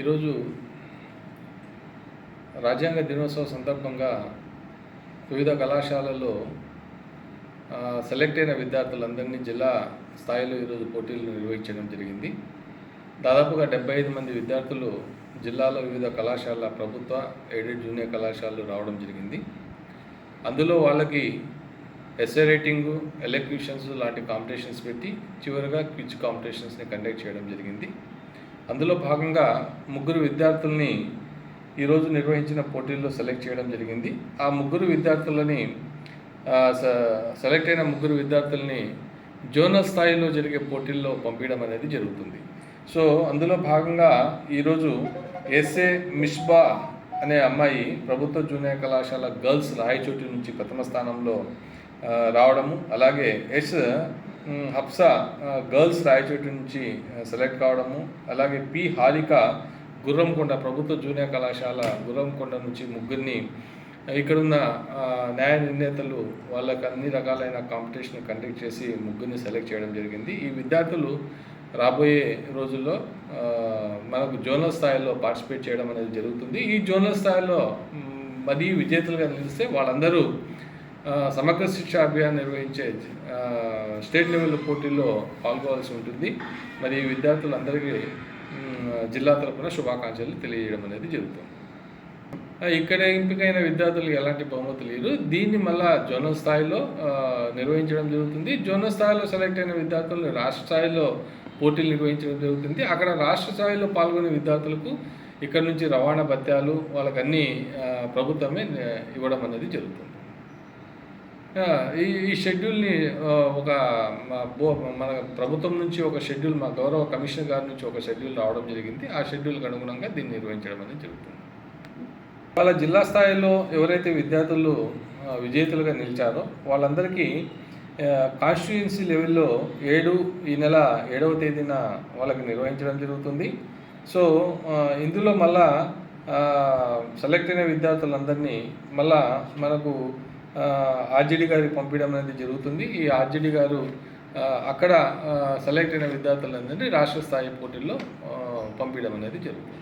ఈరోజు రాజ్యాంగ దినోత్సవం సందర్భంగా వివిధ కళాశాలల్లో సెలెక్ట్ అయిన విద్యార్థులందరినీ జిల్లా స్థాయిలో ఈరోజు పోటీలు నిర్వహించడం జరిగింది. దాదాపుగా డెబ్బై ఐదు మంది విద్యార్థులు జిల్లాలో వివిధ కళాశాల ప్రభుత్వ ఎయిడెడ్ జూనియర్ కళాశాలలు రావడం జరిగింది. అందులో వాళ్ళకి ఎస్ఏ రేటింగు ఎలక్యూషన్స్ లాంటి కాంపిటీషన్స్ పెట్టి చివరిగా క్విజ్ కాంపిటీషన్స్ని కండక్ట్ చేయడం జరిగింది. అందులో భాగంగా ముగ్గురు విద్యార్థుల్ని ఈరోజు నిర్వహించిన పోటీల్లో సెలెక్ట్ చేయడం జరిగింది. ఆ ముగ్గురు విద్యార్థులని స- సెలెక్ట్ అయిన ముగ్గురు విద్యార్థుల్ని జోనల్ స్థాయిలో జరిగే పోటీల్లో పంపించడం అనేది జరుగుతుంది. సో అందులో భాగంగా ఈరోజు ఎస్ఏ మిష్బా అనే అమ్మాయి ప్రభుత్వ జూనియర్ కళాశాల గర్ల్స్ రాయచోటి నుంచి ప్రథమ స్థానంలో రావడము. అలాగే ఎస్ హప్సా గర్ల్స్ రాయచోటి నుంచి సెలెక్ట్ కావడము అలాగే పి హారిక గుర్రంకొండ ప్రభుత్వ జూనియర్ కళాశాల గుర్రంకొండ నుంచి ముగ్గురిని ఇక్కడున్న న్యాయ నిర్ణేతలు వాళ్ళకి అన్ని రకాలైన కాంపిటీషన్ కండక్ట్ చేసి ముగ్గురిని సెలెక్ట్ చేయడం జరిగింది. ఈ విద్యార్థులు రాబోయే రోజుల్లో మనకు జోనల్ స్థాయిలో పార్టిసిపేట్ చేయడం అనేది జరుగుతుంది. ఈ జోనల్ స్థాయిలో మరీ విజేతలుగా నిలిస్తే వాళ్ళందరూ సమగ్ర శిక్ష అభియాన్ నిర్వహించే స్టేట్ లెవెల్ పోటీల్లో పాల్గొవాల్సి ఉంటుంది. మరి విద్యార్థులందరికీ జిల్లా తరపున శుభాకాంక్షలు తెలియజేయడం అనేది జరుగుతుంది. ఇక్కడ ఎంపికైన విద్యార్థులకు ఎలాంటి బహుమతులు లేరు దీన్ని మళ్ళా జోనల్ స్థాయిలో నిర్వహించడం జరుగుతుంది. జోనల్ స్థాయిలో సెలెక్ట్ అయిన విద్యార్థులను రాష్ట్ర స్థాయిలో పోటీలు నిర్వహించడం జరుగుతుంది. అక్కడ రాష్ట్ర స్థాయిలో పాల్గొనే విద్యార్థులకు ఇక్కడ నుంచి రవాణా భత్యాలు వాళ్ళకన్నీ ప్రభుత్వమే ఇవ్వడం అనేది జరుగుతుంది. ఈ ఈ షెడ్యూల్ని ఒక మన ప్రభుత్వం నుంచి ఒక షెడ్యూల్ మా గౌరవ కమిషనర్ గారి నుంచి ఒక షెడ్యూల్ రావడం జరిగింది. ఆ షెడ్యూల్కి అనుగుణంగా దీన్ని నిర్వహించడం అనేది జరుగుతుంది. వాళ్ళ జిల్లా స్థాయిలో ఎవరైతే విద్యార్థులు విజేతలుగా నిలిచారో వాళ్ళందరికీ కాన్స్టిట్యుయెన్సీ లెవెల్లో ఏడు ఈ నెల ఏడవ తేదీన వాళ్ళకి నిర్వహించడం జరుగుతుంది. సో ఇందులో మళ్ళా సెలెక్ట్ అయిన విద్యార్థులందరినీ మళ్ళా మనకు ఆర్జేడీ గారికి పంపించడం అనేది జరుగుతుంది. ఈ ఆర్జేడీ గారు అక్కడ సెలెక్ట్ అయిన విద్యార్థులందరినీ రాష్ట్ర స్థాయి పోటీల్లో పంపించడం అనేది జరుగుతుంది.